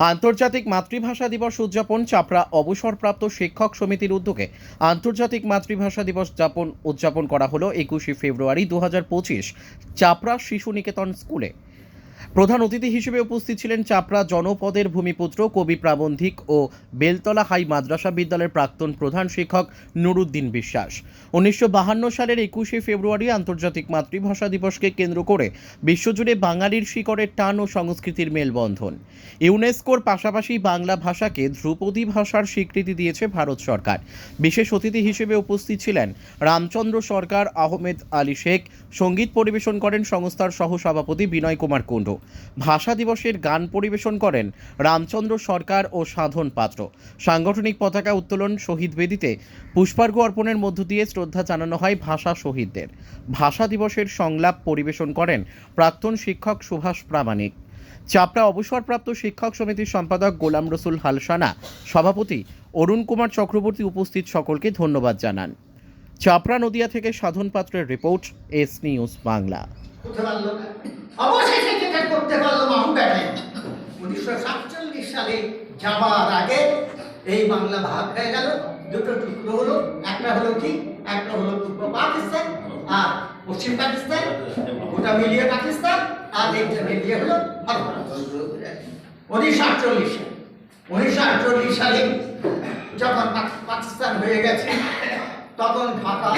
আন্তর্জাতিক মাতৃভাষা দিবস উদযাপন চাপড়া অবসরপ্রাপ্ত শিক্ষক সমিতির উদ্যোগে আন্তর্জাতিক মাতৃভাষা দিবস যাপন উদযাপন করা হলো একুশে ফেব্রুয়ারি দু হাজার পঁচিশ চাপড়া শিশু নিকেতন স্কুলে। প্রধান অতিথি হিসেবে উপস্থিত ছিলেন চাপড়া জনপদের ভূমিপুত্র, কবি প্রাবন্ধিক ও বেলতলা হাই মাদ্রাসা বিদ্যালয়ের প্রাক্তন প্রধান শিক্ষক নুরুদ্দিন বিশ্বাস। উনিশশো সালের একুশে ফেব্রুয়ারি আন্তর্জাতিক মাতৃভাষা দিবসকে কেন্দ্র করে বিশ্বজুড়ে বাঙালির শিকড়ের টান ও সংস্কৃতির মেলবন্ধন। ইউনেস্কোর পাশাপাশি বাংলা ভাষাকে ধ্রুপদী ভাষার স্বীকৃতি দিয়েছে ভারত সরকার। বিশেষ অতিথি হিসেবে উপস্থিত ছিলেন রামচন্দ্র সরকার, আহমেদ আলী শেখ। সংগীত পরিবেশন করেন সংস্থার সহসভাপতি বিনয় কুমার কুণ্ডু ভাষা দিবসের গান পরিবেশন করেন রামচন্দ্র সরকার ও সাধন পাত্র। সাংগঠনিক পতাকা উত্তোলন শহীদ বেদিতে পুষ্পার্ঘ্য অর্পণের মধ্য দিয়ে শ্রদ্ধা জানানো হয় ভাষা শহীদদের। ভাষা দিবসের সংলাপ পরিবেশন করেন প্রাক্তন শিক্ষক সুভাষ প্রামাণিক। চাপড়া অবসরপ্রাপ্ত শিক্ষক সমিতির সম্পাদক গোলাম রসুল হালসানা, সভাপতি অরুণ কুমার চক্রবর্তী উপস্থিত সকলকে ধন্যবাদ জানান। চাপড়া নদিয়া থেকে সাধন পাত্রের রিপোর্ট, এস নিউজ বাংলা। উনিশশো সাতচল্লিশ সালে যাবার আগে এই বাংলা ভাগ হয়ে গেল। দুটো টুকরো হলো, একটা হলো কি একটা হলো পূর্ব পাকিস্তান আর পশ্চিম পাকিস্তান। ওটা মিলিয়ে পাকিস্তান আর এইটা মিলিয়ে হলো উনিশশো আটচল্লিশে উনিশশো আটচল্লিশ সালে যখন পাকিস্তান হয়ে গেছে, তখন ঢাকা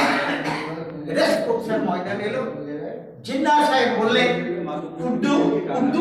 রেস কোর্সের ময়দান এলো। জিন্না সাহেব বললেন, উর্দু উর্দু